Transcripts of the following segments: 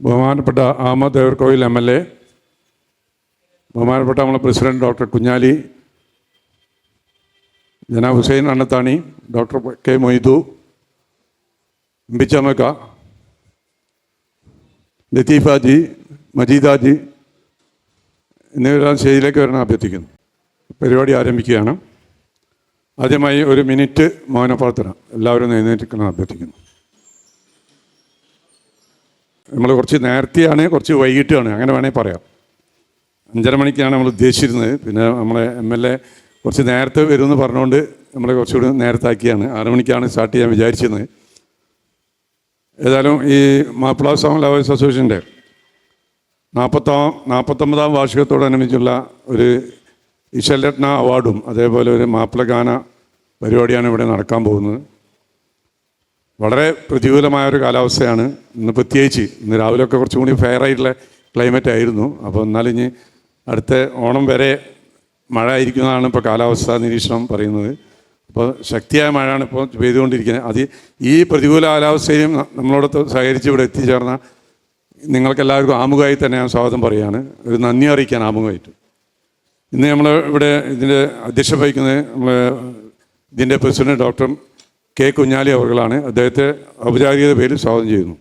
ബഹുമാനപ്പെട്ട Ahammad Devarkovil M L A ബഹുമാനപ്പെട്ട നമ്മളെ പ്രസിഡന്റ് ഡോക്ടർ കുഞ്ഞാലി ജനാബ് ഹുസൈൻ അണ്ണത്താണി ഡോക്ടർ കെ മൊയ്തു ബിച്ചമക്ക ലത്തീഫാജി മജീദാജി എന്നിവരെല്ലാം സ്റ്റേജിലേക്ക് വരണം അഭ്യർത്ഥിക്കുന്നു. പരിപാടി ആരംഭിക്കുകയാണ്. ആദ്യമായി ഒരു മിനിറ്റ് മൗനപ്രാർത്ഥന. എല്ലാവരും എഴുന്നേറ്റിക്കണം അഭ്യർത്ഥിക്കുന്നു. നമ്മൾ കുറച്ച് നേരത്തെയാണ് കുറച്ച് വൈകിട്ടാണ് അങ്ങനെ വേണമെങ്കിൽ പറയാം. അഞ്ചര മണിക്കാണ് നമ്മൾ ഉദ്ദേശിച്ചിരുന്നത്. പിന്നെ നമ്മളെ എം എൽ എ കുറച്ച് നേരത്തെ വരുമെന്ന് പറഞ്ഞുകൊണ്ട് നമ്മളെ കുറച്ചുകൂടി നേരത്തെ ആക്കിയാണ് ആറ് മണിക്കാണ് സ്റ്റാർട്ട് ചെയ്യാൻ വിചാരിച്ചിരുന്നത്. ഏതായാലും ഈ മാപ്പിള സോങ് ലവേഴ്സ് അസോസിയേഷന്റെ നാൽപ്പത്താം നാൽപ്പത്തൊമ്പതാം വാർഷികത്തോടനുബന്ധിച്ചുള്ള ഒരു ഇശൽരത്ന അവാർഡും അതേപോലെ ഒരു മാപ്പിള ഗാന പരിപാടിയാണ് ഇവിടെ നടക്കാൻ പോകുന്നത്. വളരെ പ്രതികൂലമായ ഒരു കാലാവസ്ഥയാണ്. ഇന്ന് പ്രത്യേകിച്ച് ഇന്ന് രാവിലെയൊക്കെ കുറച്ചും കൂടി ഫെയർ ആയിട്ടുള്ള ക്ലൈമറ്റ് ആയിരുന്നു. അപ്പോൾ എന്നാലും ഇനി അടുത്ത ഓണം വരെ മഴ ആയിരിക്കുന്നതാണ് ഇപ്പോൾ കാലാവസ്ഥാ നിരീക്ഷണം പറയുന്നത്. അപ്പോൾ ശക്തിയായ മഴയാണ് ഇപ്പോൾ പെയ്തുകൊണ്ടിരിക്കുന്നത്. അത് ഈ പ്രതികൂല കാലാവസ്ഥയും നമ്മളോട് സഹകരിച്ച് ഇവിടെ എത്തിച്ചേർന്ന നിങ്ങൾക്കെല്ലാവർക്കും ആമുഖമായി തന്നെ ഞാൻ സ്വാഗതം പറയുകയാണ്. ഒരു നന്ദി അറിയിക്കാൻ ആമുഖമായിട്ട്. ഇന്ന് നമ്മൾ ഇവിടെ ഇതിന്റെ അധ്യക്ഷ വഹിക്കുന്നത് നമ്മൾ ഇതിന്റെ പ്രസിഡന്റ് ഡോക്ടർ കെ കുഞ്ഞാലി അവർകളാണ്. അദ്ദേഹത്തെ ഔപചാരികത പേരിൽ സ്വാഗതം ചെയ്യുന്നു.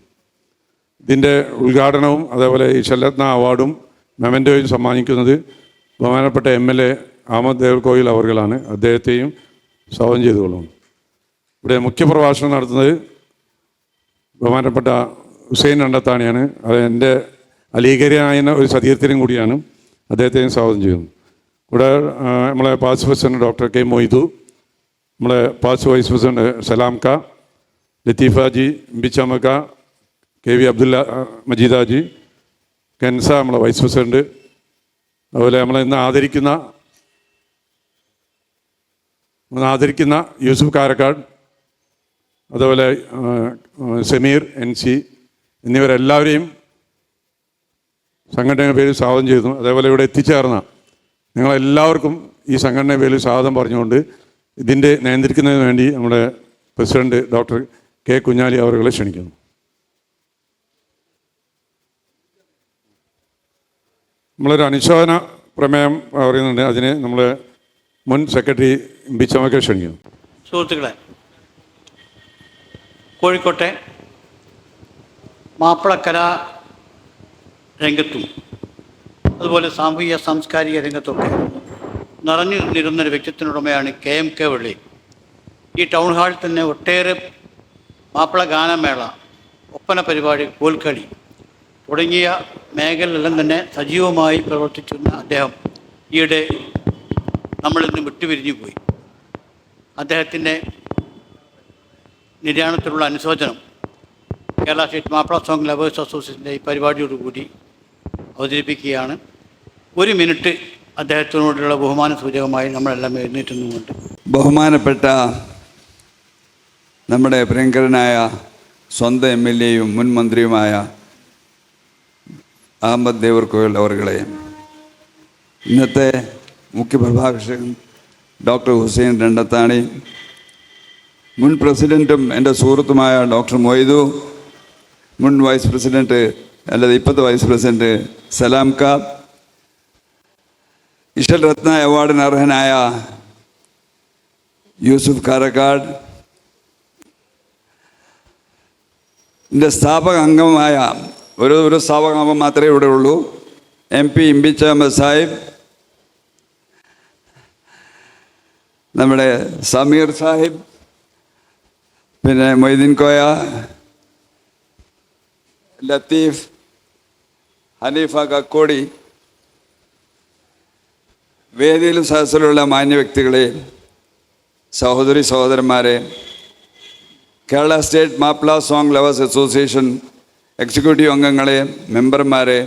ഇതിന്റെ ഉദ്ഘാടനവും അതേപോലെ ഈ ശല്ലത്ന അവാർഡും മെമന്റോയും സമ്മാനിക്കുന്നത് ബഹുമാനപ്പെട്ട M L A Ahammad Devkoyil അവർകളാണ്. അദ്ദേഹത്തെയും സ്വാഗതം ചെയ്തുകൊള്ളുന്നു. ഇവിടെ മുഖ്യപ്രഭാഷണം നടത്തുന്നത് ബഹുമാനപ്പെട്ട ഹുസൈൻ അണ്ടത്താണിയാണ് അത് എന്റെ അലീകരിയായ ഒരു സതീർത്ഥനും കൂടിയാണ്. അദ്ദേഹത്തെയും സ്വാഗതം ചെയ്യുന്നു. ഇവിടെ നമ്മളെ past president doctor K Moidu നമ്മളെ പാസ് വൈസ് പ്രസിഡന്റ് സലാം ക ലത്തീഫാജി ബിച്ചമ്മക്ക കെ വി അബ്ദുല്ല മജീദ മജീദാജി കെൻസ നമ്മളെ വൈസ് പ്രസിഡന്റ്. അതുപോലെ നമ്മളെ ഇന്ന് ആദരിക്കുന്ന ആദരിക്കുന്ന യൂസുഫ് കാരക്കാട് അതുപോലെ സെമീർ എൻ സി എന്നിവരെല്ലാവരെയും സംഘടനയുടെ പേരിൽ സ്വാഗതം ചെയ്യുന്നു. അതേപോലെ ഇവിടെ എത്തിച്ചേർന്ന നിങ്ങളെല്ലാവർക്കും ഈ സംഘടനയുടെ പേരിൽ സ്വാഗതം പറഞ്ഞുകൊണ്ട് ഇതിന്റെ നിയന്ത്രിക്കുന്നതിന് വേണ്ടി നമ്മുടെ പ്രസിഡന്റ് ഡോക്ടർ കെ കുഞ്ഞാലി അവരുകളെ ക്ഷണിക്കുന്നു. നമ്മളൊരു അനുശോചന പ്രമേയം പറയുന്നുണ്ട്. അതിന് നമ്മൾ മുൻ സെക്രട്ടറി ബിച്ചമക്കെ ക്ഷണിക്കുന്നു. സുഹൃത്തുക്കളെ കോഴിക്കോട്ടെ മാപ്പിളക്കല രംഗത്തും അതുപോലെ സാമൂഹിക സാംസ്കാരിക രംഗത്തൊക്കെ നിറഞ്ഞു നിന്നിരുന്നൊരു വ്യക്തിത്വനുടമയാണ് കെ എം കെ വള്ളി. ഈ ടൗൺ ഹാളിൽ തന്നെ ഒട്ടേറെ മാപ്പിള ഗാനമേള ഒപ്പന പരിപാടി കോൽക്കളി തുടങ്ങിയ മേഖലയിലെല്ലാം തന്നെ സജീവമായി പ്രവർത്തിച്ചിരുന്ന അദ്ദേഹം ഈയിടെ നമ്മളിൽ നിന്ന് വിട്ടുപിരിഞ്ഞു പോയി. അദ്ദേഹത്തിന്റെ നിര്യാണത്തിലുള്ള അനുശോചനം Kerala state Mappila song lovers അസോസിയേഷന്റെ ഈ പരിപാടിയോടുകൂടി അവതരിപ്പിക്കുകയാണ്. ഒരു മിനിറ്റ് അദ്ദേഹത്തിനോടുള്ള ബഹുമാന സൂചകമായി നമ്മളെല്ലാം എഴുന്നേറ്റ് നിന്നുകൊണ്ട് ബഹുമാനപ്പെട്ട നമ്മുടെ പ്രിയങ്കരനായ സ്വന്തം എം എൽ എയും മുൻ മന്ത്രിയുമായ അഹമ്മദ് ദേവർകോയിൽ അവർകളെ ഇന്നത്തെ മുഖ്യപ്രഭാഷകൻ ഡോക്ടർ ഹുസൈൻ രണ്ടത്താണി മുൻ പ്രസിഡന്റും എന്റെ സുഹൃത്തുമായ ഡോക്ടർ മൊയ്തു മുൻ വൈസ് പ്രസിഡന്റ് അല്ലാതെ ഇപ്പോഴത്തെ വൈസ് പ്രസിഡന്റ് സലാം ക ഇഷൽ രത്ന അവാർഡിന് അർഹനായ യൂസുഫ് കാരക്കാട് എന്റെ സ്ഥാപക അംഗമായ ഒരു ഒരു സ്ഥാപക അംഗം മാത്രമേ ഇവിടെ ഉള്ളൂ. എം പി ഇംബിച്ച അഹമ്മദ് സാഹിബ് നമ്മുടെ സമീർ സാഹിബ് പിന്നെ മൊയ്തീൻ കോയ ലത്തീഫ് ഹനീഫ കക്കോടി വേദിയിലും സദസ്സിലുള്ള മാന്യ വ്യക്തികളെ സഹോദരി സഹോദരന്മാരെ Kerala state Mappila song lovers association executive അംഗങ്ങളെ മെമ്പർമാരെ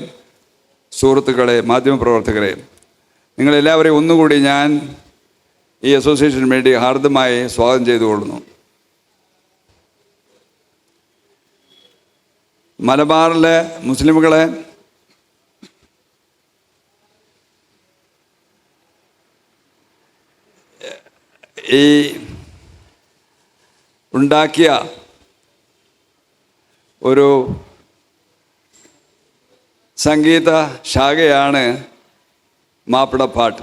സുഹൃത്തുക്കളെ മാധ്യമപ്രവർത്തകരെ നിങ്ങളെല്ലാവരെയും ഒന്നുകൂടി ഞാൻ ഈ അസോസിയേഷന് വേണ്ടി ഹാർദമായി സ്വാഗതം ചെയ്തുകൊള്ളുന്നു. മലബാറിലെ മുസ്ലിമുകളെ ഈ ഉണ്ടാക്കിയ ഒരു സംഗീത ശാഖയാണ് മാപ്പിളപ്പാട്ട്.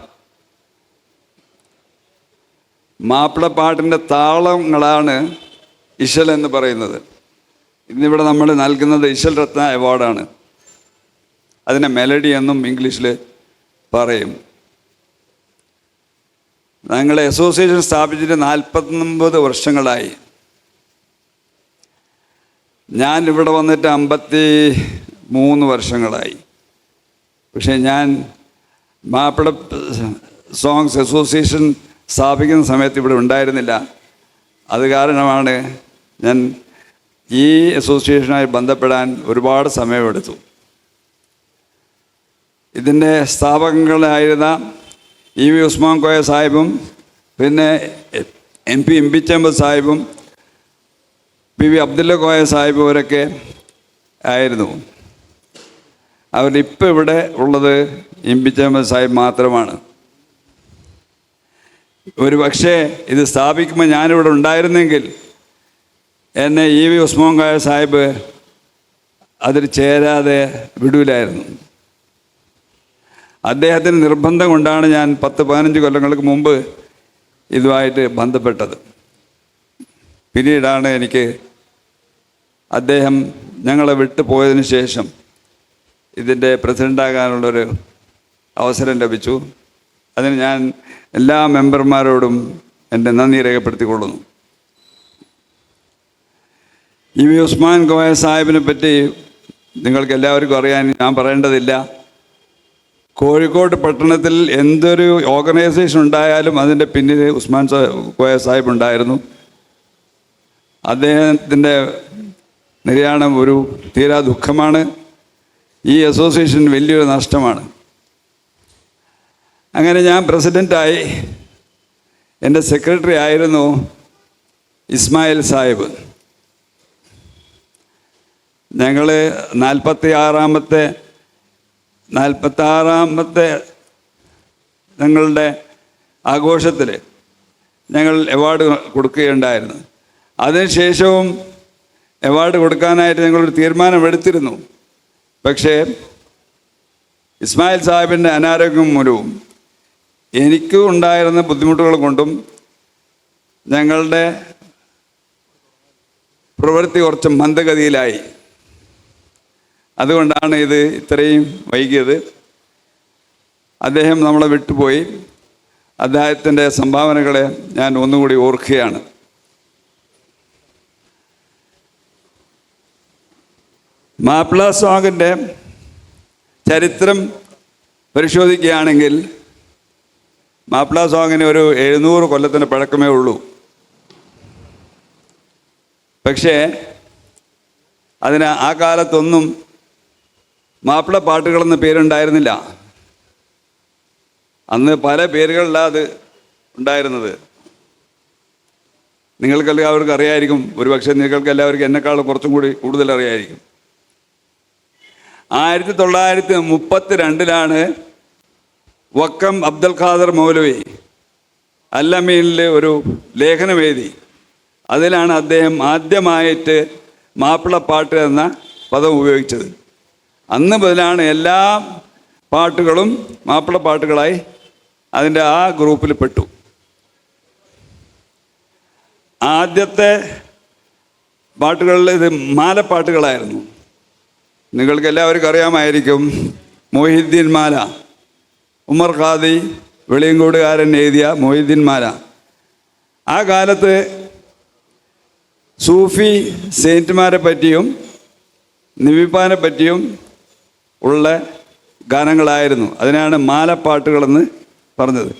മാപ്പിളപ്പാട്ടിന്റെ താളങ്ങളാണ് ഇശൽ എന്ന് പറയുന്നത്. ഇന്നിവിടെ നമ്മൾ നൽകുന്നത് ഇശൽ രത്ന അവാർഡാണ്. അതിനെ മെലഡി എന്നും ഇംഗ്ലീഷിൽ പറയും. ഞങ്ങളെ അസോസിയേഷൻ സ്ഥാപിച്ചിട്ട് നാൽപ്പത്തൊമ്പത് വർഷങ്ങളായി. ഞാൻ ഇവിടെ വന്നിട്ട് അമ്പത്തി മൂന്ന് വർഷങ്ങളായി. പക്ഷേ ഞാൻ മാപ്പിള സോങ്സ് അസോസിയേഷൻ സ്ഥാപിക്കുന്ന സമയത്ത് ഇവിടെ ഉണ്ടായിരുന്നില്ല. അത് കാരണമാണ് ഞാൻ ഈ അസോസിയേഷനായി ബന്ധപ്പെടാൻ ഒരുപാട് സമയമെടുത്തു. ഇതിന്റെ സ്ഥാപകങ്ങളായിരുന്ന ഇ വി ഉസ്മാൻ കോയ സാഹിബും പിന്നെ M P M P Chembar സാഹിബും P V Abdulla Koya Sahib അവരൊക്കെ ആയിരുന്നു. അവരിപ്പോൾ ഇവിടെ ഉള്ളത് എം പി ചേമ്പർ സാഹിബ് മാത്രമാണ്. ഒരു പക്ഷേ ഇത് സ്ഥാപിക്കുമ്പോൾ ഞാനിവിടെ ഉണ്ടായിരുന്നെങ്കിൽ എന്നെ ഇ വി ഉസ്മാൻ കോയ സാഹിബ് അതിൽ ചേരാതെ വിടൂലായിരുന്നു. അദ്ദേഹത്തിന് നിർബന്ധം കൊണ്ടാണ് ഞാൻ പത്ത് പതിനഞ്ച് കൊല്ലങ്ങൾക്ക് മുമ്പ് ഇതുമായിട്ട് ബന്ധപ്പെട്ടത്. പിന്നീടാണ് എനിക്ക് അദ്ദേഹം ഞങ്ങളെ വിട്ടു പോയതിന് ശേഷം ഇതിന്റെ പ്രസിഡന്റാകാനുള്ളൊരു അവസരം ലഭിച്ചു. അതിന് ഞാൻ എല്ലാ മെമ്പർമാരോടും എന്റെ നന്ദി രേഖപ്പെടുത്തിക്കൊള്ളുന്നു. ഇ വി ഉസ്മാൻ ഗോയ സാഹിബിനെ പറ്റി നിങ്ങൾക്ക് എല്ലാവർക്കും അറിയാൻ ഞാൻ പറയേണ്ടതില്ല. കോഴിക്കോട് പട്ടണത്തിൽ എന്തൊരു ഓർഗനൈസേഷൻ ഉണ്ടായാലും അതിന്റെ പിന്നിൽ ഉസ്മാൻ കോയ സാഹിബ് ഉണ്ടായിരുന്നു. അദ്ദേഹത്തിന്റെ നിര്യാണം ഒരു തീരാ ദുഃഖമാണ്. ഈ അസോസിയേഷൻ വലിയൊരു നഷ്ടമാണ്. അങ്ങനെ ഞാൻ പ്രസിഡന്റായി എന്റെ സെക്രട്ടറി ആയിരുന്നു ഇസ്മായിൽ സാഹിബ്. ഞങ്ങൾ നാൽപ്പത്തി ആറാമത്തെ നാൽപ്പത്താറാമത്തെ ഞങ്ങളുടെ ആഘോഷത്തിൽ ഞങ്ങൾ അവാർഡ് കൊടുക്കുകയുണ്ടായിരുന്നു. അതിനുശേഷവും അവാർഡ് കൊടുക്കാനായിട്ട് ഞങ്ങളൊരു തീരുമാനമെടുത്തിരുന്നു. പക്ഷേ ഇസ്മായിൽ സാഹിബിന്റെ അനാരോഗ്യം മൂലവും എനിക്ക് ഉണ്ടായിരുന്ന ബുദ്ധിമുട്ടുകൾ കൊണ്ടും ഞങ്ങളുടെ പ്രവൃത്തി കുറച്ച് മന്ദഗതിയിലായി. അതുകൊണ്ടാണ് ഇത് ഇത്രയും വൈകിയത്. അദ്ദേഹം നമ്മളെ വിട്ടുപോയി. അദ്ദേഹത്തിന്റെ സംഭാവനകളെ ഞാൻ ഒന്നുകൂടി ഓർക്കുകയാണ്. മാപ്പിള സോങ്ങിന്റെ ചരിത്രം പരിശോധിക്കുകയാണെങ്കിൽ മാപ്പിള സോങ്ങിന് ഒരു എഴുന്നൂറ് കൊല്ലത്തിന് പഴക്കമേ ഉള്ളൂ. പക്ഷേ അതിന് ആ കാലത്തൊന്നും മാപ്പിള പാട്ടുകളെന്ന പേരുണ്ടായിരുന്നില്ല. അന്ന് പല പേരുകളിലാണ് അത് ഉണ്ടായിരുന്നത്. നിങ്ങൾക്കെല്ലാവർക്കും അറിയായിരിക്കും ഒരുപക്ഷെ നിങ്ങൾക്ക് എല്ലാവർക്കും എന്നെക്കാളും കുറച്ചും കൂടി കൂടുതൽ അറിയായിരിക്കും. ആയിരത്തി തൊള്ളായിരത്തി മുപ്പത്തി രണ്ടിലാണ് വക്കം അബ്ദുൽ ഖാദർ മൗലവി അല്ലമീനിലെ ഒരു ലേഖനം എഴുതി. അതിലാണ് അദ്ദേഹം ആദ്യമായിട്ട് മാപ്പിളപ്പാട്ട് എന്ന പദം ഉപയോഗിച്ചത്. അന്ന് മുതലാണ് എല്ലാ പാട്ടുകളും മാപ്പിള പാട്ടുകളായി അതിന്റെ ആ ഗ്രൂപ്പിൽ പെട്ടു. ആദ്യത്തെ പാട്ടുകളിൽ ഇത് മാലപ്പാട്ടുകളായിരുന്നു. നിങ്ങൾക്ക് എല്ലാവർക്കും അറിയാമായിരിക്കും മൊഹിദ്ദീൻ മാല. ഉമർ ഖാദി വെളിയങ്കോടുകാരൻ എഴുതിയ മൊഹിദ്ദീൻ മാല. ആ കാലത്ത് സൂഫി സെയിന്റുമാരെ പറ്റിയും നിവിപ്പാനെ പറ്റിയും ഉള്ള ഗാനങ്ങളായിരുന്നു. അതിനാണ് മാലപ്പാട്ടുകളെന്ന് പറഞ്ഞത്.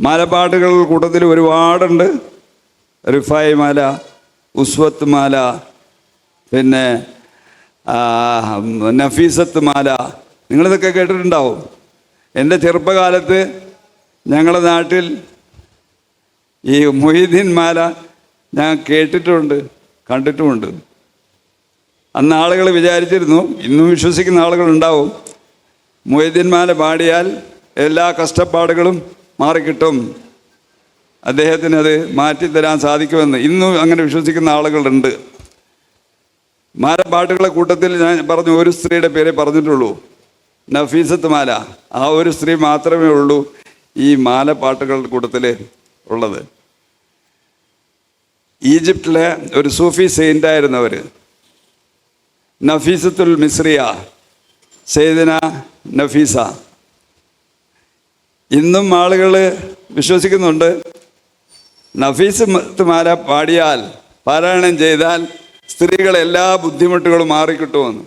മാലപ്പാട്ടുകൾ കൂട്ടത്തിൽ ഒരുപാടുണ്ട്. റിഫായ് മാല ഉസ്വത്ത് മാല പിന്നെ നഫീസത്ത് മാല. നിങ്ങളിതൊക്കെ കേട്ടിട്ടുണ്ടാവും. എന്റെ ചെറുപ്പകാലത്ത് ഞങ്ങളുടെ നാട്ടിൽ ഈ മൊഹീദ്ദീൻ മാല ഞാൻ കേട്ടിട്ടുമുണ്ട് കണ്ടിട്ടുമുണ്ട്. അന്ന് ആളുകൾ വിചാരിച്ചിരുന്നു ഇന്നും വിശ്വസിക്കുന്ന ആളുകളുണ്ടാവും മൊയ്തീൻ മാല പാടിയാൽ എല്ലാ കഷ്ടപ്പാടുകളും മാറിക്കിട്ടും. അദ്ദേഹത്തിന് അത് മാറ്റിത്തരാൻ സാധിക്കുമെന്ന് ഇന്നും അങ്ങനെ വിശ്വസിക്കുന്ന ആളുകളുണ്ട്. മാലപ്പാട്ടുകളെ കൂട്ടത്തിൽ ഞാൻ പറഞ്ഞു ഒരു സ്ത്രീയുടെ പേരെ പറഞ്ഞിട്ടുള്ളൂ. നഫീസത്ത് മാല. ആ ഒരു സ്ത്രീ മാത്രമേ ഉള്ളൂ ഈ മാല പാട്ടുകളുടെ കൂട്ടത്തിൽ ഉള്ളത്. ഈജിപ്തിലെ ഒരു സൂഫി സെയിന്റായിരുന്നവർ നഫീസത്തുൽ മിസ്രിയ സെയ്ദന നഫീസ. ഇന്നും ആളുകൾ വിശ്വസിക്കുന്നുണ്ട് നഫീസ് മാല പാടിയാൽ പാരായണം ചെയ്താൽ സ്ത്രീകളെ എല്ലാ ബുദ്ധിമുട്ടുകളും മാറിക്കിട്ടുമെന്ന്.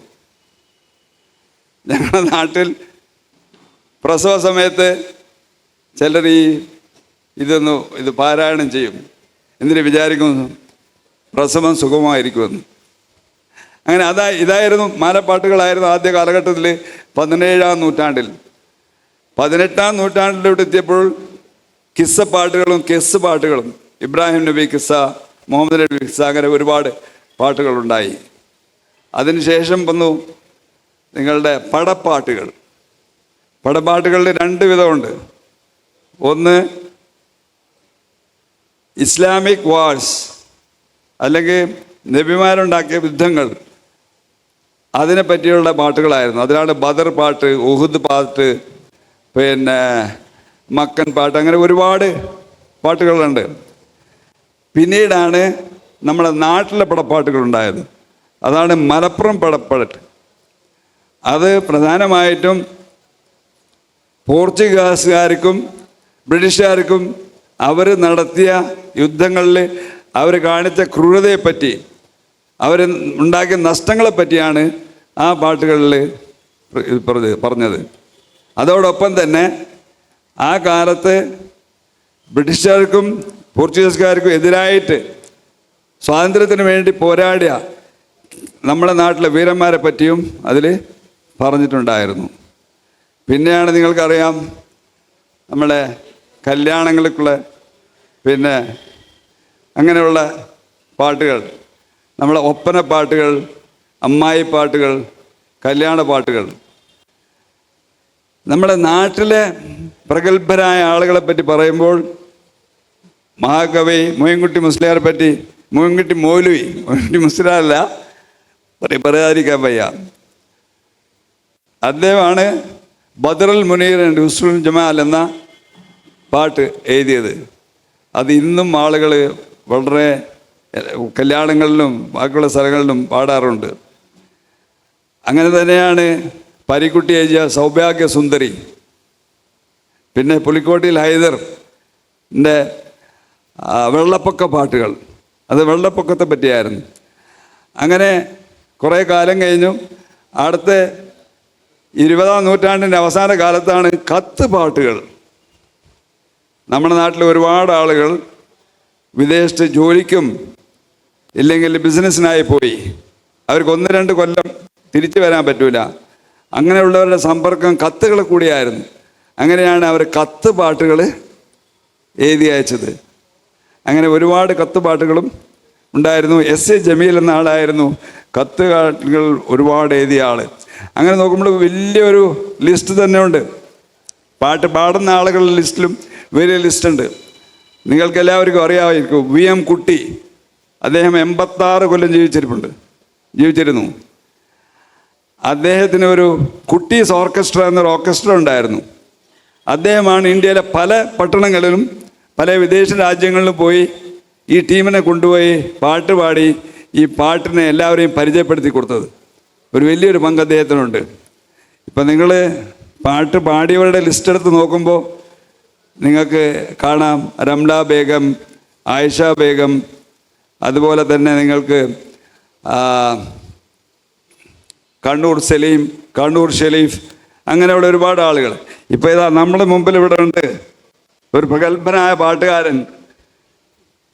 ഞങ്ങളുടെ നാട്ടിൽ പ്രസവ സമയത്ത് ചിലർ ഈ ഇതൊന്ന് ഇത് പാരായണം ചെയ്യും. എന്തിനു വിചാരിക്കുന്നു പ്രസവം സുഖമായിരിക്കുമെന്ന്. അങ്ങനെ അതാ ഇതായിരുന്നു മാലപ്പാട്ടുകളായിരുന്നു ആദ്യ കാലഘട്ടത്തിൽ പതിനേഴാം നൂറ്റാണ്ടിൽ. പതിനെട്ടാം നൂറ്റാണ്ടിലോട്ട് എത്തിയപ്പോൾ കിസ്സ പാട്ടുകളും കെസ് പാട്ടുകളും ഇബ്രാഹിം നബി കിസ്സ മുഹമ്മദ് നബി കിസ്സ അങ്ങനെ ഒരുപാട് പാട്ടുകളുണ്ടായി. അതിനുശേഷം വന്നു നിങ്ങളുടെ പടപ്പാട്ടുകൾ. പടപ്പാട്ടുകളിൽ രണ്ട് വിധമുണ്ട്. ഒന്ന് ഇസ്ലാമിക് വാഴ്സ് അല്ലെങ്കിൽ നബിമാരുണ്ടാക്കിയ യുദ്ധങ്ങൾ. അതിനെ പറ്റിയുള്ള പാട്ടുകളായിരുന്നു. അതിലാണ് ബദർ പാട്ട് ഉഹുദ് പാട്ട് പിന്നെ മക്കൻ പാട്ട് അങ്ങനെ ഒരുപാട് പാട്ടുകളുണ്ട്. പിന്നീടാണ് നമ്മുടെ നാട്ടിലെ പടപ്പാട്ടുകളുണ്ടായത്. അതാണ് മലപ്പുറം പടപ്പാട്ട്. അത് പ്രധാനമായിട്ടും പോർച്ചുഗീസുകാർക്കും ബ്രിട്ടീഷുകാർക്കും അവർ നടത്തിയ യുദ്ധങ്ങളിൽ അവർ കാണിച്ച ക്രൂരതയെപ്പറ്റി അവർ ഉണ്ടാക്കിയ നഷ്ടങ്ങളെ പറ്റിയാണ് ആ പാട്ടുകളിൽ പറഞ്ഞത്. അതോടൊപ്പം തന്നെ ആ കാലത്ത് ബ്രിട്ടീഷുകാർക്കും പോർച്ചുഗീസുകാർക്കും എതിരായിട്ട് സ്വാതന്ത്ര്യത്തിന് വേണ്ടി പോരാടിയ നമ്മുടെ നാട്ടിലെ വീരന്മാരെ പറ്റിയും അതിൽ പറഞ്ഞിട്ടുണ്ടായിരുന്നു. പിന്നെയാണ് നിങ്ങൾക്കറിയാം നമ്മുടെ കല്യാണങ്ങൾക്കുള്ള പിന്നെ അങ്ങനെയുള്ള പാട്ടുകൾ. നമ്മളെ ഒപ്പന പാട്ടുകൾ അമ്മായി പാട്ടുകൾ കല്യാണ പാട്ടുകൾ. നമ്മുടെ നാട്ടിലെ പ്രഗത്ഭരായ ആളുകളെ പറ്റി പറയുമ്പോൾ മഹാകവി മോയൻകുട്ടി മുസ്ലിയാരെ പറ്റി മോയൻകുട്ടി മൗലവി മോയൻകുട്ടി മുസ്ലിയാരല്ല പറയും പറയാതിരിക്കാൻ വയ്യ. അദ്ദേഹമാണ് ബദറുൽ മുനീർ ആൻഡ് ഹുസ്നുൽ ജമാൽ എന്ന പാട്ട് എഴുതിയത്. അത് ഇന്നും ആളുകൾ വളരെ കല്യാണങ്ങളിലും ബാക്കിയുള്ള സ്ഥലങ്ങളിലും പാടാറുണ്ട്. അങ്ങനെ തന്നെയാണ് പരിക്കുട്ടി എഴുതിയ സൗഭാഗ്യ സുന്ദരി. പിന്നെ പുലിക്കോട്ടിൽ ഹൈദറിന്റെ വെള്ളപ്പൊക്ക പാട്ടുകൾ. അത് വെള്ളപ്പൊക്കത്തെ പറ്റിയായിരുന്നു. അങ്ങനെ കുറേ കാലം കഴിഞ്ഞു. അടുത്ത ഇരുപതാം നൂറ്റാണ്ടിന്റെ അവസാന കാലത്താണ് കത്ത് പാട്ടുകൾ. നമ്മുടെ നാട്ടിൽ ഒരുപാട് ആളുകൾ വിദേശത്ത് ജോലിക്കും ഇല്ലെങ്കിൽ ബിസിനസ്സിനായി പോയി. അവർക്ക് ഒന്ന് രണ്ട് കൊല്ലം തിരിച്ചു വരാൻ പറ്റൂല. അങ്ങനെയുള്ളവരുടെ സമ്പർക്കം കത്തുകൾ കൂടിയായിരുന്നു. അങ്ങനെയാണ് അവർ കത്ത് പാട്ടുകൾ എഴുതി അയച്ചത്. അങ്ങനെ ഒരുപാട് കത്ത് പാട്ടുകളും ഉണ്ടായിരുന്നു. എസ് എ ജമീൽ എന്ന ആളായിരുന്നു. കത്ത് പാട്ടുകൾ ഒരുപാട് എഴുതിയ ആൾ അങ്ങനെ നോക്കുമ്പോൾ വലിയൊരു ലിസ്റ്റ് തന്നെ ഉണ്ട് പാട്ട് പാടുന്ന ആളുകളുടെ ലിസ്റ്റിലും വലിയ ലിസ്റ്റുണ്ട് നിങ്ങൾക്ക് എല്ലാവർക്കും അറിയാമായിരിക്കും. വി എം കുട്ടി അദ്ദേഹം എൺപത്താറ് കൊല്ലം ജീവിച്ചിരിപ്പുണ്ട്. ജീവിച്ചിരുന്നു. അദ്ദേഹത്തിന് ഒരു കുട്ടീസ് ഓർക്കസ്ട്ര എന്നൊരു ഓർക്കസ്ട്ര ഉണ്ടായിരുന്നു. അദ്ദേഹമാണ് ഇന്ത്യയിലെ പല പട്ടണങ്ങളിലും പല വിദേശ രാജ്യങ്ങളിലും പോയി ഈ ടീമിനെ കൊണ്ടുപോയി പാട്ട് പാടി ഈ പാട്ടിനെ എല്ലാവരെയും പരിചയപ്പെടുത്തി കൊടുത്തത്. ഒരു വലിയൊരു പങ്ക് അദ്ദേഹത്തിനുണ്ട്. ഇപ്പം നിങ്ങൾ പാട്ട് പാടിയവരുടെ ലിസ്റ്റ് എടുത്ത് നോക്കുമ്പോൾ നിങ്ങൾക്ക് കാണാം റംല ബേഗം ആയിഷ ബേഗം അതുപോലെ തന്നെ നിങ്ങൾക്ക് കണ്ണൂർ സലീം കണ്ണൂർ ഷെലീഫ് അങ്ങനെയുള്ള ഒരുപാട് ആളുകൾ. ഇപ്പോൾ ഇതാ നമ്മുടെ മുമ്പിൽ ഇവിടെ ഉണ്ട് ഒരു പ്രഗത്ഭനായ പാട്ടുകാരൻ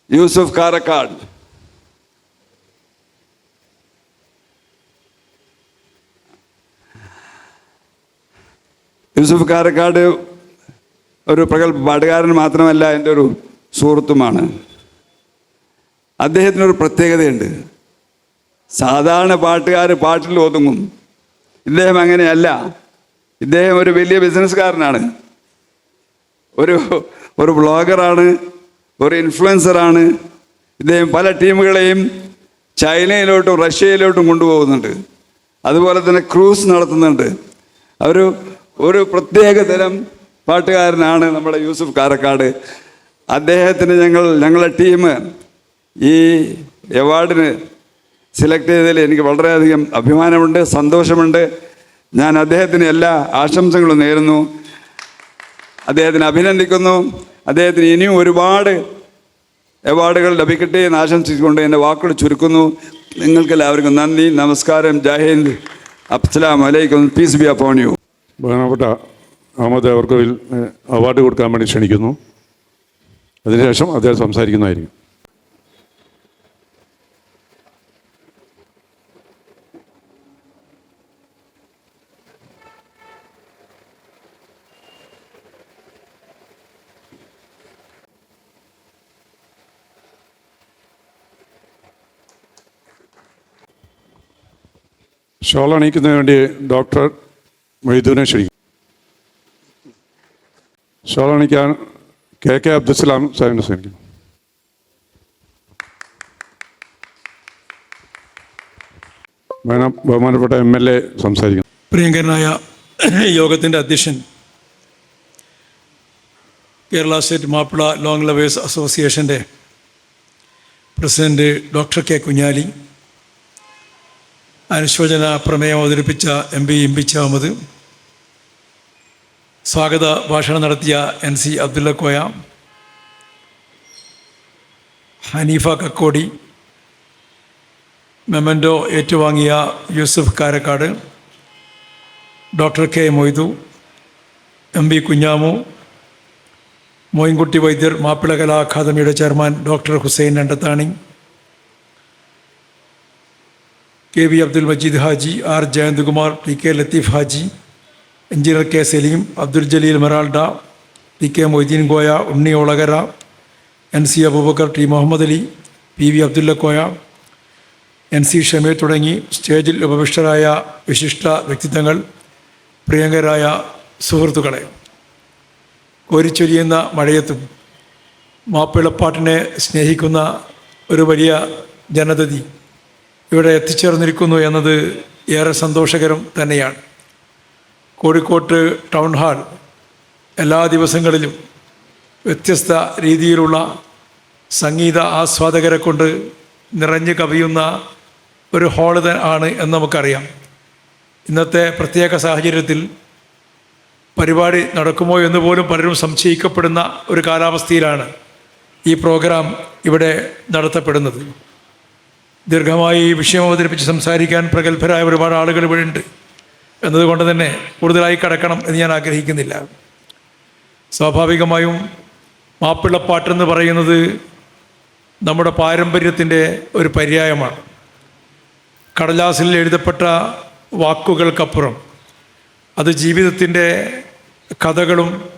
യൂസുഫ് കാരക്കാട്. യൂസുഫ് കാരക്കാട് ഒരു പ്രഗത്ഭ പാട്ടുകാരൻ മാത്രമല്ല എന്റെ ഒരു സുഹൃത്തുമാണ്. അദ്ദേഹത്തിനൊരു പ്രത്യേകതയുണ്ട്. സാധാരണ പാട്ടുകാർ പാട്ടിൽ ഒതുങ്ങും. ഇദ്ദേഹം അങ്ങനെയല്ല. ഇദ്ദേഹം ഒരു വലിയ ബിസിനസ്സുകാരനാണ്. ഒരു ഒരു ബ്ലോഗറാണ് ഒരു ഇൻഫ്ലുവൻസറാണ്. ഇദ്ദേഹം പല ടീമുകളെയും ചൈനയിലോട്ടും റഷ്യയിലോട്ടും കൊണ്ടുപോകുന്നുണ്ട്. അതുപോലെ തന്നെ ക്രൂസ് നടത്തുന്നുണ്ട്. അവർ ഒരു പ്രത്യേക തരം പാട്ടുകാരനാണ് നമ്മുടെ യൂസുഫ് കാരക്കാട്. അദ്ദേഹത്തിന് ഞങ്ങൾ ഞങ്ങളുടെ ടീം ഈ അവാർഡിന് സെലക്ട് ചെയ്തതിൽ എനിക്ക് വളരെയധികം അഭിമാനമുണ്ട് സന്തോഷമുണ്ട്. ഞാൻ അദ്ദേഹത്തിന് എല്ലാ ആശംസകളും നേരുന്നു. അദ്ദേഹത്തിന് അഭിനന്ദിക്കുന്നു. അദ്ദേഹത്തിന് ഇനിയും ഒരുപാട് അവാർഡുകൾ ലഭിക്കട്ടെ എന്ന് ആശംസിച്ചുകൊണ്ട് എന്റെ വാക്കുകൾ ചുരുക്കുന്നു. നിങ്ങൾക്ക് എല്ലാവർക്കും നന്ദി നമസ്കാരം. ജയ് ഹിന്ദ്. അസ്സലാം വലൈക്കും പീസ് ബി അപ്പോൺ യു ബഹുമാനപ്പെട്ട അഹമ്മദ് അവർക്കോവിൽ അവാർഡ് കൊടുക്കാൻ വേണ്ടി ക്ഷണിക്കുന്നു. അതിനുശേഷം അദ്ദേഹം സംസാരിക്കുന്നതായിരിക്കും. ഷോൾ അണിയിക്കുന്നതിന് വേണ്ടി ഡോക്ടർ മൈദൂനെ ക്ഷണിക്കും ഷോൾ കെ കെ അബ്ദുസ്സലാം സാഹിബിനെ സ്വീകരിക്കും ബഹുമാനപ്പെട്ട എം എൽ എ സംസാരിക്കുന്നു പ്രിയങ്കരനായ യോഗത്തിന്റെ അധ്യക്ഷൻ Kerala state Mappila long lovers അസോസിയേഷന്റെ പ്രസിഡന്റ് ഡോക്ടർ കെ കുഞ്ഞാലി അനുശോചന പ്രമേയം അവതരിപ്പിച്ച എം പി അഹമ്മദ് സ്വാഗത ഭാഷണം നടത്തിയ N C Abdulla Koya Haneefa Kakkodi memento ഏറ്റുവാങ്ങിയ Yusuf Karakkad doctor K Moidu M B Kunhamu Moyinkutty Vaidyar Mappila Kala അക്കാദമിയുടെ chairman doctor Hussain Randathani K V Abdul Majeed Haji R Jayanthkumar T K Latheef Haji engineer K Saleem Abdul Jaleel മെറാൾഡ P K Moideen Koya Unni Olakara N C Aboobacker T Muhammad Ali P V Abdulla Koya N C Shameer തുടങ്ങി സ്റ്റേജിൽ ഉപവിഷ്ടരായ വിശിഷ്ട വ്യക്തിത്വങ്ങൾ പ്രിയങ്കരായ സുഹൃത്തുക്കളെ. കോരിച്ചൊരിയുന്ന മഴയത്തും മാപ്പിളപ്പാട്ടിനെ സ്നേഹിക്കുന്ന ഒരു വലിയ ജനതതി ഇവിടെ എത്തിച്ചേർന്നിരിക്കുന്നു എന്നത് ഏറെ സന്തോഷകരം തന്നെയാണ്. കോഴിക്കോട്ട് ടൗൺ ഹാൾ എല്ലാ ദിവസങ്ങളിലും വ്യത്യസ്ത രീതിയിലുള്ള സംഗീത ആസ്വാദകരെ കൊണ്ട് നിറഞ്ഞു കവിയുന്ന ഒരു ഹാൾ ആണ് എന്ന് നമുക്കറിയാം. ഇന്നത്തെ പ്രത്യേക സാഹചര്യത്തിൽ പരിപാടി നടക്കുമോ എന്ന് പോലും പലരും സംശയിക്കപ്പെടുന്ന ഒരു കാലാവസ്ഥയിലാണ് ഈ പ്രോഗ്രാം ഇവിടെ നടത്തപ്പെടുന്നത്. ദീർഘമായി ഈ വിഷയം അവതരിപ്പിച്ച് സംസാരിക്കാൻ പ്രഗത്ഭരായ ഒരുപാട് ആളുകൾ ഇവിടെ ഉണ്ട്. എന്നതുകൊണ്ട് തന്നെ കൂടുതലായി കടക്കണം എന്ന് ഞാൻ ആഗ്രഹിക്കുന്നില്ല. സ്വാഭാവികമായും മാപ്പിളപ്പാട്ടെന്ന് പറയുന്നത് നമ്മുടെ പാരമ്പര്യത്തിന്റെ ഒരു പര്യായമാണ്. കടലാസിൽ എഴുതപ്പെട്ട വാക്കുകൾക്കപ്പുറം അത് ജീവിതത്തിന്റെ കഥകളും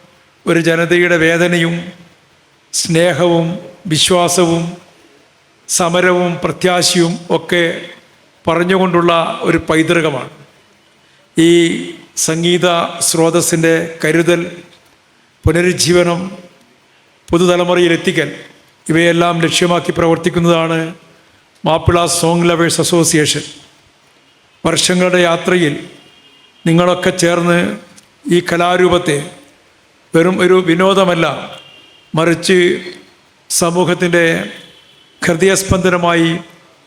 ഒരു ജനതയുടെ വേദനയും സ്നേഹവും വിശ്വാസവും സമരവും പ്രത്യാശയും ഒക്കെ പറഞ്ഞുകൊണ്ടുള്ള ഒരു പൈതൃകമാണ്. ഈ സംഗീത സ്രോതസ്സിന്റെ കരുതൽ പുനരുജ്ജീവനം പുതുതലമുറയിൽ എത്തിക്കൽ ഇവയെല്ലാം ലക്ഷ്യമാക്കി പ്രവർത്തിക്കുന്നതാണ് മാപ്പിള സോങ് ലവേഴ്സ് അസോസിയേഷൻ. വർഷങ്ങളുടെ യാത്രയിൽ നിങ്ങളൊക്കെ ചേർന്ന് ഈ കലാരൂപത്തെ വെറും ഒരു വിനോദമല്ല മറിച്ച് സമൂഹത്തിന്റെ ഹൃദയസ്പന്ദനമായി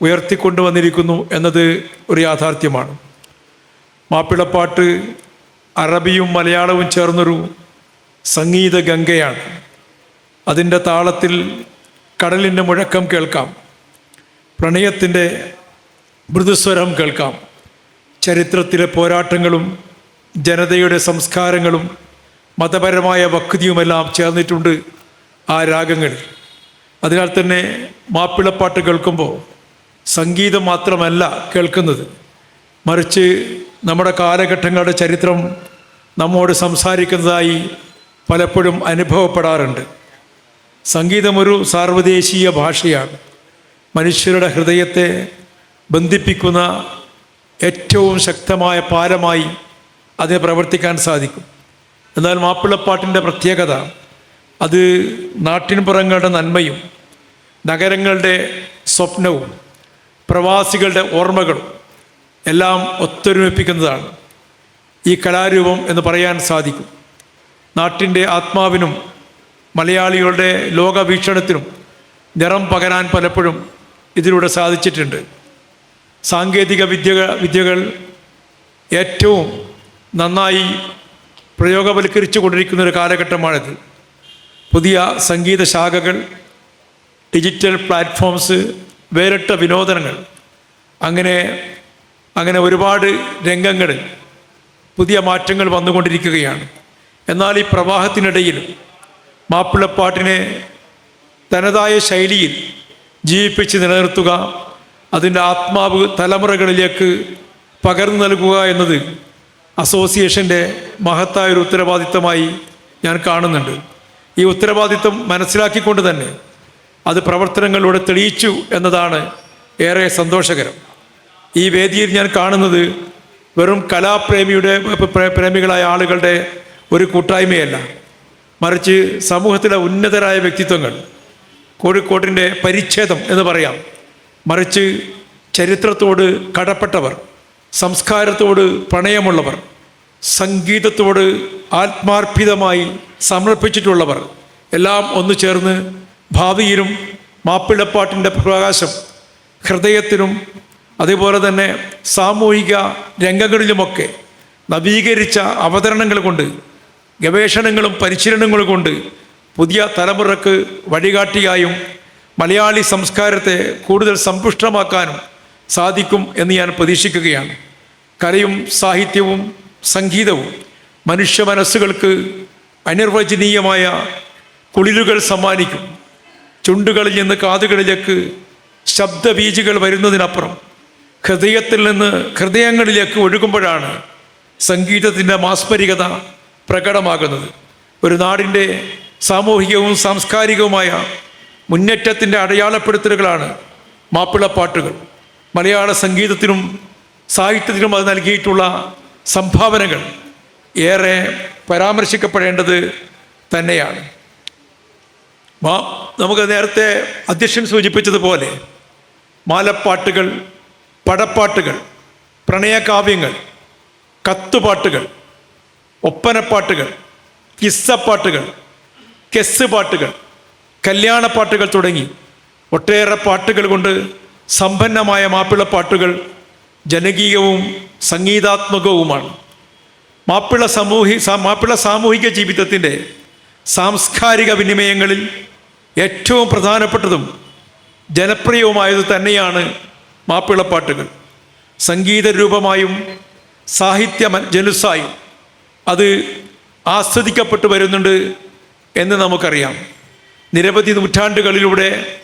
ഉയർത്തിക്കൊണ്ടുവന്നിരിക്കുന്നു എന്നത് ഒരു യാഥാർത്ഥ്യമാണ്. മാപ്പിളപ്പാട്ട് അറബിയും മലയാളവും ചേർന്നൊരു സംഗീത ഗംഗയാണ് അതിന്റെ താളത്തിൽ കടലിന്റെ മുഴക്കം കേൾക്കാം. പ്രണയത്തിന്റെ മൃദുസ്വരം കേൾക്കാം. ചരിത്രത്തിലെ പോരാട്ടങ്ങളും ജനതയുടെ സംസ്കാരങ്ങളും മതപരമായ വക്തിയുമെല്ലാം ചേർന്നിട്ടുണ്ട് ആ രാഗങ്ങളിൽ. അതിനാൽ തന്നെ മാപ്പിളപ്പാട്ട് കേൾക്കുമ്പോൾ സംഗീതം മാത്രമല്ല കേൾക്കുന്നത്. മറിച്ച് നമ്മുടെ കാലഘട്ടങ്ങളുടെ ചരിത്രം നമ്മോട് സംസാരിക്കുന്നതായി പലപ്പോഴും അനുഭവപ്പെടാറുണ്ട്. സംഗീതമൊരു സാർവദേശീയ ഭാഷയാണ്. മനുഷ്യരുടെ ഹൃദയത്തെ ബന്ധിപ്പിക്കുന്ന ഏറ്റവും ശക്തമായ പാലമായി അതിന് പ്രവർത്തിക്കാൻ സാധിക്കും. എന്നാൽ മാപ്പിളപ്പാട്ടിന്റെ പ്രത്യേകത അത് നാട്ടിൻപുറങ്ങളുടെ നന്മയും നഗരങ്ങളുടെ സ്വപ്നവും പ്രവാസികളുടെ ഓർമ്മകളും എല്ലാം ഒത്തൊരുമിപ്പിക്കുന്നതാണ്. ഈ കലാരൂപം എന്ന് പറയാൻ സാധിക്കും. നാട്ടിന്റെ ആത്മാവിനും മലയാളികളുടെ ലോകവീക്ഷണത്തിനും നിറം പകരാൻ പലപ്പോഴും ഇതിലൂടെ സാധിച്ചിട്ടുണ്ട്. സാങ്കേതിക വിദ്യ വിദ്യകൾ ഏറ്റവും നന്നായി പ്രയോഗവൽക്കരിച്ചു കൊണ്ടിരിക്കുന്ന ഒരു കാലഘട്ടമാണിത്. പുതിയ സംഗീത ശാഖകൾ ഡിജിറ്റൽ പ്ലാറ്റ്ഫോംസ് വേറിട്ട വിനോദനങ്ങൾ അങ്ങനെ അങ്ങനെ ഒരുപാട് രംഗങ്ങൾ പുതിയ മാറ്റങ്ങൾ വന്നുകൊണ്ടിരിക്കുകയാണ്. എന്നാൽ ഈ പ്രവാഹത്തിനിടയിൽ മാപ്പിളപ്പാട്ടിനെ തനതായ ശൈലിയിൽ ജീവിപ്പിച്ച് നിലനിർത്തുക അതിന്റെ ആത്മാവ് തലമുറകളിലേക്ക് പകർന്നു നൽകുക എന്നത് അസോസിയേഷന്റെ മഹത്തായ ഒരു ഉത്തരവാദിത്തമായി ഞാൻ കാണുന്നുണ്ട്. ഈ ഉത്തരവാദിത്തം മനസ്സിലാക്കിക്കൊണ്ട് തന്നെ അത് പ്രവർത്തനങ്ങളിലൂടെ തെളിയിച്ചു എന്നതാണ് ഏറെ സന്തോഷകരം. ഈ വേദിയിൽ ഞാൻ കാണുന്നത് വെറും കലാപ്രേമിയുടെ പ്രേമികളായ ആളുകളുടെ ഒരു കൂട്ടായ്മയല്ല. മറിച്ച് സമൂഹത്തിലെ ഉന്നതരായ വ്യക്തിത്വങ്ങൾ കോഴിക്കോടിന്റെ പരിച്ഛേദം എന്ന് പറയാം. മറിച്ച് ചരിത്രത്തോട് കടപ്പെട്ടവർ സംസ്കാരത്തോട് പ്രണയമുള്ളവർ സംഗീതത്തോട് ആത്മാർപ്പിതമായി സമർപ്പിച്ചിട്ടുള്ളവർ എല്ലാം ഒന്നു ചേർന്ന് ഭാവിയിലും മാപ്പിളപ്പാട്ടിന്റെ പ്രകാശം ഹൃദയത്തിനും അതേപോലെ തന്നെ സാമൂഹിക രംഗങ്ങളിലുമൊക്കെ നവീകരിച്ച അവതരണങ്ങൾ കൊണ്ട് ഗവേഷണങ്ങളും പരിശീലനങ്ങളും കൊണ്ട് പുതിയ തലമുറയ്ക്ക് വഴികാട്ടിയായും മലയാളി സംസ്കാരത്തെ കൂടുതൽ സമ്പുഷ്ടമാക്കാനും സാധിക്കും എന്ന് ഞാൻ പ്രതീക്ഷിക്കുകയാണ്. കലയും സാഹിത്യവും സംഗീതവും മനുഷ്യ മനസ്സുകൾക്ക് അനിർവചനീയമായ കുളിരുകൾ സമ്മാനിക്കും. ചുണ്ടുകളിൽ നിന്ന് കാതുകളിലേക്ക് ശബ്ദബീജികൾ വരുന്നതിനപ്പുറം ഹൃദയത്തിൽ നിന്ന് ഹൃദയങ്ങളിലേക്ക് ഒഴുകുമ്പോഴാണ് സംഗീതത്തിന്റെ മാസ്മരികത പ്രകടമാകുന്നത്. ഒരു നാടിന്റെ സാമൂഹികവും സാംസ്കാരികവുമായ മുന്നേറ്റത്തിന്റെ അടയാളപ്പെടുത്തലുകളാണ് മാപ്പിളപ്പാട്ടുകൾ. മലയാള സംഗീതത്തിനും സാഹിത്യത്തിനും അത് നൽകിയിട്ടുള്ള സംഭാവനകൾ ഏറെ പരാമർശിക്കപ്പെടേണ്ടത് തന്നെയാണ്. നമുക്ക് നേരത്തെ അധ്യക്ഷൻ സൂചിപ്പിച്ചതുപോലെ മാലപ്പാട്ടുകൾ പടപ്പാട്ടുകൾ പ്രണയകാവ്യങ്ങൾ കത്തുപാട്ടുകൾ ഒപ്പനപ്പാട്ടുകൾ കിസ്സപ്പാട്ടുകൾ കെസ് പാട്ടുകൾ കല്യാണപ്പാട്ടുകൾ തുടങ്ങി ഒട്ടേറെ പാട്ടുകൾ കൊണ്ട് സമ്പന്നമായ മാപ്പിളപ്പാട്ടുകൾ ജനകീയവും സംഗീതാത്മകവുമാണ്. മാപ്പിള സമൂഹി മാപ്പിള സാമൂഹിക ജീവിതത്തിന്റെ സാംസ്കാരിക വിനിമയങ്ങളിൽ ഏറ്റവും പ്രധാനപ്പെട്ടതും ജനപ്രിയവുമായത് തന്നെയാണ് മാപ്പിളപ്പാട്ടുകൾ. സംഗീത രൂപമായും സാഹിത്യ ജനുസായും അത് ആസ്വദിക്കപ്പെട്ടു വരുന്നുണ്ട് എന്ന് നമുക്കറിയാം. നിരവധി നൂറ്റാണ്ടുകളിലൂടെ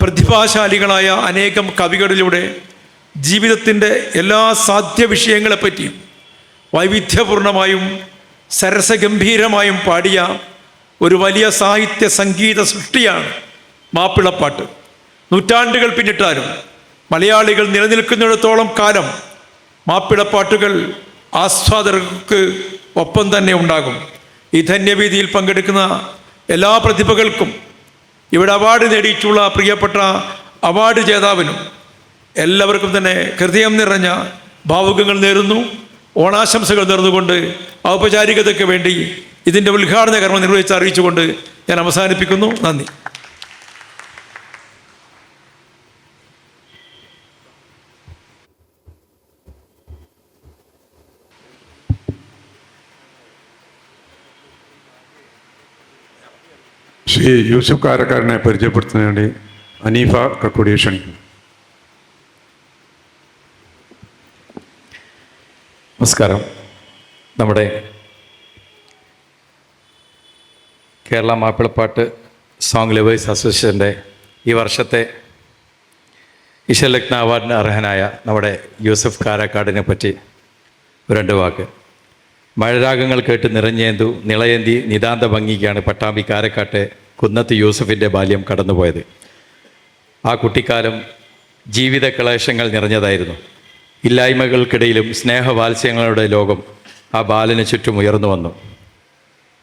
പ്രതിഭാശാലികളായ അനേകം കവികളിലൂടെ ജീവിതത്തിന്റെ എല്ലാ സാധ്യ വിഷയങ്ങളെപ്പറ്റിയും വൈവിധ്യപൂർണമായും സരസഗംഭീരമായും പാടിയ ഒരു വലിയ സാഹിത്യ സംഗീത സൃഷ്ടിയാണ് മാപ്പിളപ്പാട്ട്. നൂറ്റാണ്ടുകൾ പിന്നിട്ടാലും മലയാളികൾ നിലനിൽക്കുന്നിടത്തോളം കാലം മാപ്പിളപ്പാട്ടുകൾ ആസ്വാദകർക്ക് ഒപ്പം തന്നെ ഉണ്ടാകും. ഈ ധന്യവീതിയിൽ പങ്കെടുക്കുന്ന എല്ലാ പ്രതിഭകൾക്കും ഇവിടെ അവാർഡ് നേടിയിട്ടുള്ള പ്രിയപ്പെട്ട അവാർഡ് ജേതാവിനും എല്ലാവർക്കും തന്നെ ഹൃദയം നിറഞ്ഞ ഭാവുകങ്ങൾ നേരുന്നു. ഓണാശംസകൾ നേർന്നുകൊണ്ട് ഔപചാരികതയ്ക്ക് വേണ്ടി ഇതിന്റെ ഉദ്ഘാടന കർമ്മം നിർവഹിച്ച് അറിയിച്ചുകൊണ്ട് ഞാൻ അവസാനിപ്പിക്കുന്നു. നന്ദി. ശ്രീ യൂസുഫ് കാരക്കാരനെ പരിചയപ്പെടുത്തുന്നതിന് വേണ്ടി അനീഫ കക്കുടിയെ ക്ഷണിക്കുന്നു. നമസ്കാരം. നമ്മുടെ കേരള മാപ്പിളപ്പാട്ട് സോങ് ലവേഴ്സ് അസോസിയേഷന്റെ ഈ വർഷത്തെ ഈശ്വരലഗ്ന അവാർഡിന് അർഹനായ നമ്മുടെ യൂസഫ് കാരക്കാടിനെ പറ്റി രണ്ട് വാക്ക്. മഴരാഗങ്ങൾ കേട്ട് നിറഞ്ഞേന്തു നിളയേന്തി നിതാന്ത ഭംഗിക്കാണ് പട്ടാമ്പി കാരക്കാട്ടെ കുന്നത്ത് യൂസഫിന്റെ ബാല്യം കടന്നുപോയത്. ആ കുട്ടിക്കാലം ജീവിത ക്ലേശങ്ങൾ നിറഞ്ഞതായിരുന്നു. ഇല്ലായ്മകൾക്കിടയിലും സ്നേഹവാത്സ്യങ്ങളുടെ ലോകം ആ ബാലന് ചുറ്റും ഉയർന്നു വന്നു.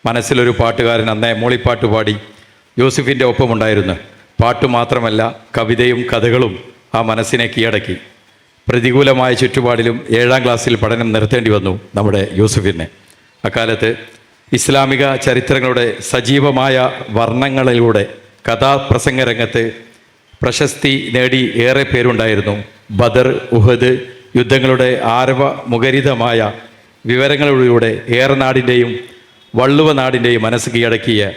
മനസ്സിലൊരു പാട്ടുകാരൻ അന്നേ മൂളിപ്പാട്ട് പാടി യൂസുഫിന്റെ ഒപ്പമുണ്ടായിരുന്നു. പാട്ട് മാത്രമല്ല കവിതയും കഥകളും ആ മനസ്സിനെ കീഴടക്കി. പ്രതികൂലമായ ചുറ്റുപാടിലും ഏഴാം ക്ലാസ്സിൽ പഠനം നിർത്തേണ്ടി വന്നു നമ്മുടെ യൂസുഫിനെ. അക്കാലത്ത് ഇസ്ലാമിക ചരിത്രങ്ങളുടെ സജീവമായ വർണങ്ങളിലൂടെ കഥാപ്രസംഗ രംഗത്ത് പ്രശസ്തി നേടി ഏറെ പേരുണ്ടായിരുന്നു. ബദർ ഉഹദ് യുദ്ധങ്ങളുടെ ആരവ മുഖരിതമായ വിവരങ്ങളിലൂടെ ഏറനാടിന്റെയും വള്ളുവ നാടിന്റെയും മനസ്സ് കീഴടക്കിയ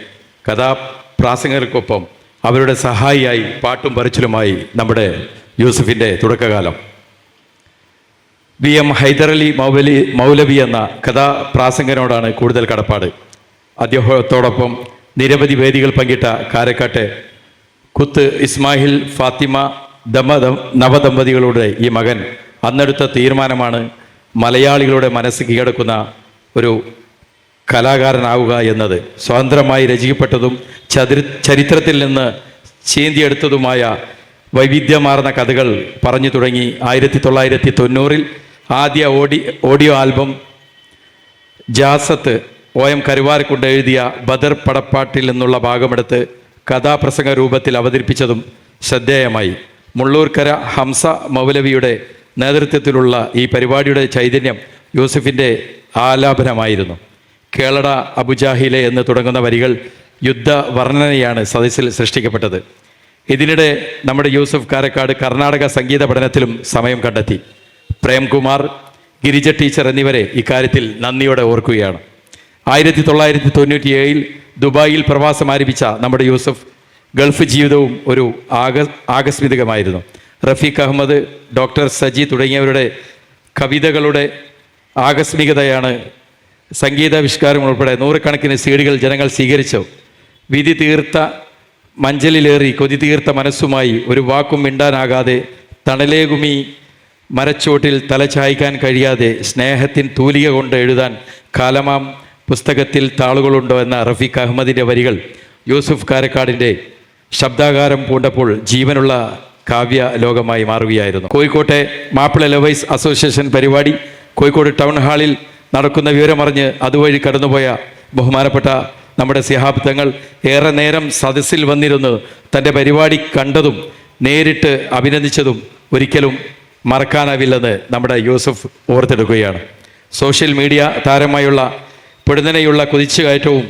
കഥാപ്രാസംഗർക്കൊപ്പം അവരുടെ സഹായിയായി പാട്ടും പറിച്ചിലുമായി നമ്മുടെ യൂസഫിന്റെ തുടക്കകാലം. വി എം ഹൈദരലി മൗലി മൗലവി എന്ന കഥാപ്രാസംഗനോടാണ് കൂടുതൽ കടപ്പാട്. അദ്ദേഹത്തോടൊപ്പം നിരവധി വേദികൾ പങ്കിട്ട കാരക്കാട്ടെ കുത്ത് ഇസ്മാഹിൽ ഫാത്തിമ ദമ നവദമ്പതികളുടെ ഈ മകൻ. അന്നെടുത്ത തീരുമാനമാണ് മലയാളികളുടെ മനസ്സ് കീഴടക്കുന്ന ഒരു കലാകാരനാവുക എന്നത്. സ്വതന്ത്രമായി രചിക്കപ്പെട്ടതും ചരിത്രത്തിൽ നിന്ന് ചീന്തിയെടുത്തതുമായ വൈവിധ്യമാർന്ന കഥകൾ പറഞ്ഞു തുടങ്ങി ആയിരത്തി തൊള്ളായിരത്തി തൊണ്ണൂറിൽ ആദ്യ Audi audio album Jasath O M Karuvarakundu എഴുതിയ ബദർ പടപ്പാട്ടിൽ നിന്നുള്ള ഭാഗമെടുത്ത് കഥാപ്രസംഗ രൂപത്തിൽ അവതരിപ്പിച്ചതും ശ്രദ്ധേയമായി. മുള്ളൂർക്കര ഹംസ മൗലവിയുടെ നേതൃത്വത്തിലുള്ള ഈ പരിപാടിയുടെ ചൈതന്യം യൂസഫിന്റെ ആലാപനമായിരുന്നു. കേളട അബുജാഹിലെ എന്ന് തുടങ്ങുന്ന വരികൾ യുദ്ധ വർണനയാണ് സദസ്സിൽ സൃഷ്ടിക്കപ്പെട്ടത്. ഇതിനിടെ നമ്മുടെ യൂസഫ് കാരക്കാട് കർണാടക സംഗീത പഠനത്തിലും സമയം കണ്ടെത്തി. പ്രേംകുമാർ ഗിരിജ ടീച്ചർ എന്നിവരെ ഇക്കാര്യത്തിൽ നന്ദിയോടെ ഓർക്കുകയാണ്. ആയിരത്തി തൊള്ളായിരത്തി തൊണ്ണൂറ്റി ഏഴിൽ ദുബായിൽ പ്രവാസം ആരംഭിച്ച നമ്മുടെ യൂസഫ് ഗൾഫ് ജീവിതവും ഒരു ആക ആകസ്മികമായിരുന്നു റഫീഖ് അഹമ്മദ് ഡോക്ടർ സജി തുടങ്ങിയവരുടെ കവിതകളുടെ ആകസ്മികതയാണ് സംഗീതാവിഷ്കാരം ഉൾപ്പെടെ നൂറുകണക്കിന് സീഡികൾ ജനങ്ങൾ സ്വീകരിച്ചു. വിധി തീർത്ത മഞ്ചലിലേറി കൊതി തീർത്ത മനസ്സുമായി ഒരു വാക്കും മിണ്ടാനാകാതെ തണലേകുമി മരച്ചോട്ടിൽ തലചായ്ക്കാൻ കഴിയാതെ സ്നേഹത്തിൻ തൂലിക കൊണ്ട് എഴുതാൻ കാലമാം പുസ്തകത്തിൽ താളുകളുണ്ടോ എന്ന റഫീഖ് അഹമ്മദിന്റെ വരികൾ യൂസുഫ് കാരക്കാടിന്റെ ശബ്ദാകാരം പൂണ്ടപ്പോൾ ജീവനുള്ള കാവ്യ ലോകമായി മാറുകയായിരുന്നു. കോഴിക്കോട്ടെ മാപ്പിള ലവൈസ് അസോസിയേഷൻ പരിപാടി കോഴിക്കോട് ടൗൺ ഹാളിൽ നടക്കുന്ന വിവരമറിഞ്ഞ് അതുവഴി കടന്നുപോയ ബഹുമാനപ്പെട്ട നമ്മുടെ സിഹാബ്ദങ്ങൾ ഏറെ നേരം സദസ്സിൽ വന്നിരുന്ന് തന്റെ പരിപാടി കണ്ടതും നേരിട്ട് അഭിനന്ദിച്ചതും ഒരിക്കലും മറക്കാനാവില്ലെന്ന് നമ്മുടെ യൂസഫ് ഓർത്തെടുക്കുകയാണ്. സോഷ്യൽ മീഡിയ താരമായുള്ള പെടുന്നനെയുള്ള കുതിച്ചുകയറ്റവും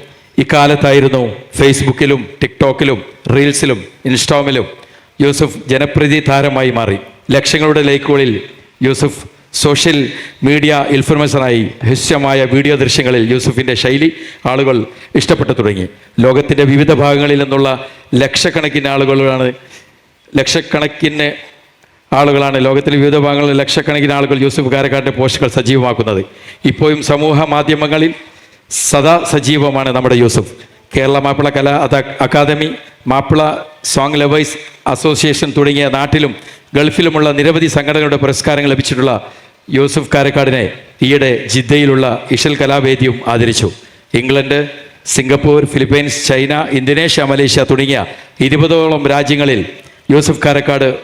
ഇക്കാലത്തായിരുന്നു ഫേസ്ബുക്കിലും ടിക്ടോക്കിലും റീൽസിലും ഇൻസ്റ്റാമിലും യൂസഫ് ജനപ്രീതി താരമായി മാറി. ലക്ഷങ്ങളുടെ ലൈക്കുകളിൽ യൂസഫ് സോഷ്യൽ മീഡിയ ഇൻഫ്ലുവൻസറായി ഹൃസ്യമായ വീഡിയോ ദൃശ്യങ്ങളിൽ യൂസഫിന്റെ ശൈലി ആളുകൾ ഇഷ്ടപ്പെട്ടു തുടങ്ങി. ലോകത്തിന്റെ വിവിധ ഭാഗങ്ങളിൽ നിന്നുള്ള ലക്ഷക്കണക്കിന് ആളുകളാണ് ലക്ഷക്കണക്കിന് ആളുകളാണ് ലോകത്തിലെ വിവിധ ഭാഗങ്ങളിൽ ലക്ഷക്കണക്കിന് ആളുകൾ യൂസുഫ് കാരക്കാടിന്റെ പോസ്റ്റുകൾ സജീവമാക്കുന്നത്. ഇപ്പോഴും സമൂഹ മാധ്യമങ്ങളിൽ സദാ സജീവമാണ് നമ്മുടെ Yusuf. Kerala Mappila Kala academy Mappila song lovers association തുടങ്ങിയ നാട്ടിലും ഗൾഫിലുമുള്ള നിരവധി സംഘടനകളുടെ പുരസ്കാരങ്ങൾ ലഭിച്ചിട്ടുള്ള യൂസുഫ് കാരക്കാടിനെ ഈയിടെ ജിദ്ദയിലുള്ള ഇഷൽ കലാവേദിയും ആദരിച്ചു. England Singapore Philippines China Indonesia Malaysia തുടങ്ങിയ ഇരുപതോളം രാജ്യങ്ങളിൽ യൂസുഫ് കാരക്കാട്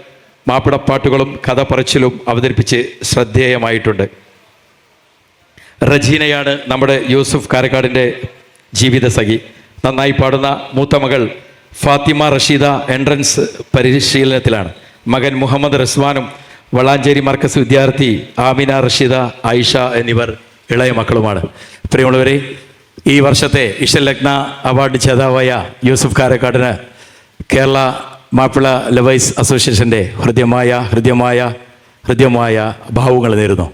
മാപ്പിടപ്പാട്ടുകളും കഥ പറച്ചിലും അവതരിപ്പിച്ച് ശ്രദ്ധേയമായിട്ടുണ്ട്. റജീനയാണ് നമ്മുടെ യൂസുഫ് കാരക്കാടിന്റെ ജീവിത സഖി. നന്നായി പാടുന്ന മൂത്ത മകൾ ഫാത്തിമ റഷീദ എൻട്രൻസ് പരിശീലനത്തിലാണ്. മകൻ മുഹമ്മദ് റസ്വാനും വളാഞ്ചേരി മർക്കസ് വിദ്യാർത്ഥി ആമിന റഷീദ ആയിഷ എന്നിവർ ഇളയ മക്കളുമാണ്. പ്രിയമുള്ളവരെ ഈ വർഷത്തെ ഇഷൽ ലഗ്ന അവാർഡ് ജേതാവായ യൂസുഫ് കാരക്കാടിന് കേരള മാപ്പിള ലവൈസ് അസോസിയേഷന്റെ ഹൃദ്യമായ ഹൃദ്യമായ ഹൃദ്യമായ ഭാവുകൾ നേരുന്നു.